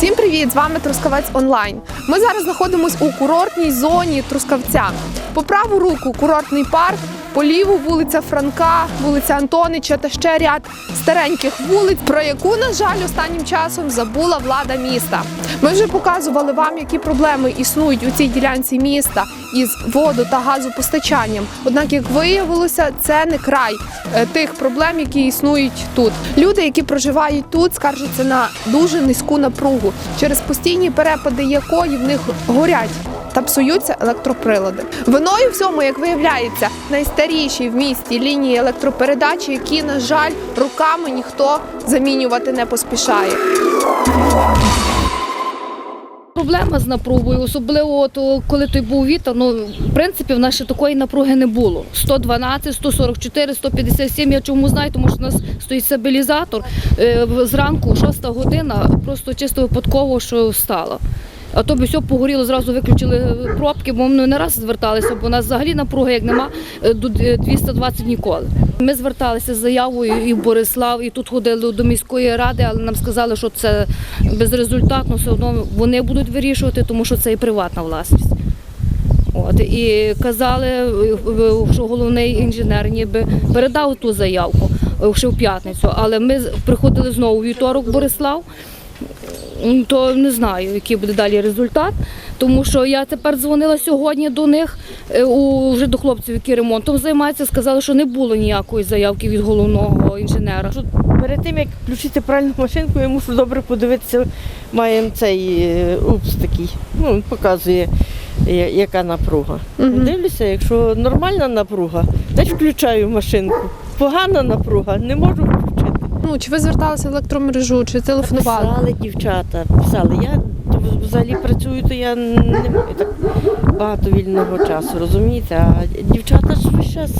Привіт, з вами Трускавець Онлайн. Ми зараз знаходимося у курортній зоні Трускавця. По праву руку курортний парк, по ліву вулиця Франка, вулиця Антонича та ще ряд стареньких вулиць, про яку, на жаль, останнім часом забула влада міста. Ми вже показували вам, які проблеми існують у цій ділянці міста із воду та газопостачанням. Однак, як виявилося, це не край е, тих проблем, які існують тут. Люди, які проживають тут, скаржаться на дуже низьку напругу, через постійні перепади якої в них горять. Та псуються електроприлади. Виною всьому, як виявляється, найстаріші в місті лінії електропередачі, які, на жаль, руками ніхто замінювати не поспішає. Проблема з напругою, особливо от, коли той був вітер, ну в принципі в нас ще такої напруги не було. 112, 144, 157, я чому знаю, тому що у нас стоїть стабілізатор. Е, Зранку, 6 година, просто чисто випадково, що стало. А то би все погоріло, зразу виключили пробки, бо ми не раз зверталися, бо у нас взагалі напруги як нема е, до 220 ніколи. Ми зверталися з заявою і в Борислав, і тут ходили до міської ради, але нам сказали, що це безрезультатно, все одно вони будуть вирішувати, тому що це і приватна власність. От, і казали, е, що головний інженер ніби передав ту заявку е, ще в п'ятницю, але ми приходили знову у вівторок Борислав, то не знаю, який буде далі результат. Тому що я тепер дзвонила сьогодні до них, е, вже до хлопців, які ремонтом займаються, сказали, що не було ніякої заявки від головного інженера. Перед тим як включити пральну машинку, я мушу добре подивитися. Маємо цей е, упс такий. Ну, він показує, яка напруга. Мгм. Дивлюся, якщо нормальна напруга, теж включаю машинку. Погана напруга, не можу. Ну чи ви зверталися в електромережу, чи телефонували? Писали дівчата, писали. Я взагалі працюю, то я не маю так багато вільного часу, розумієте? А дівчата ж весь час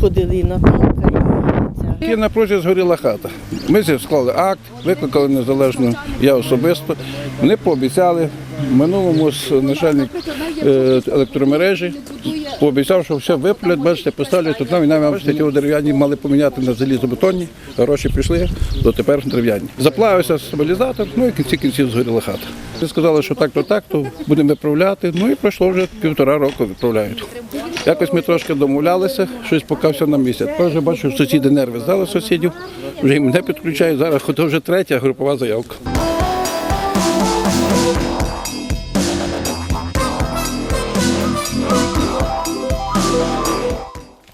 ходили і Наталка, і на прозі згоріла хата. Ми склали акт, викликали незалежно, я особисто. Вони пообіцяли в минулому начальник е, електромережі пообіцяв, що все виплять, бачите, поставлять тут нові навіть бачите, ті дерев'яні мали поміняти на залізобетонні, гроші пішли, то тепер дерев'яні. Заплавився стабілізатор, ну і в кінці кінців згоріла хата. Вони сказали, що так, то так, то будемо виправляти. Ну і пройшло вже півтора року виправляють. Якось ми трошки домовлялися, щось поки все на місці. Тепер вже бачу, що сусіди нерви здали сусідів, вже їм не підключають. Зараз то вже третя групова заявка.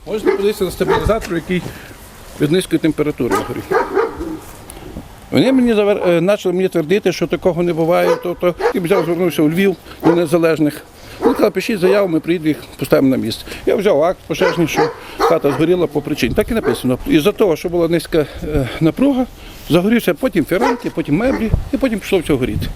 Можете подивитися на стабілізатор, який від низької температури горить. Вони мені завер... е, почали мені твердити, що такого не буває. Тобто і взяв, звернувся у Львів до незалежних. Вони сказали, пишіть заяву, ми приїдемо їх поставимо на місце. Я взяв акт пожежний, що хата згоріла по причині. Так і написано. Із-за того, що була низька е, напруга, загорівся потім фіранки, потім меблі і потім пішло все горіти.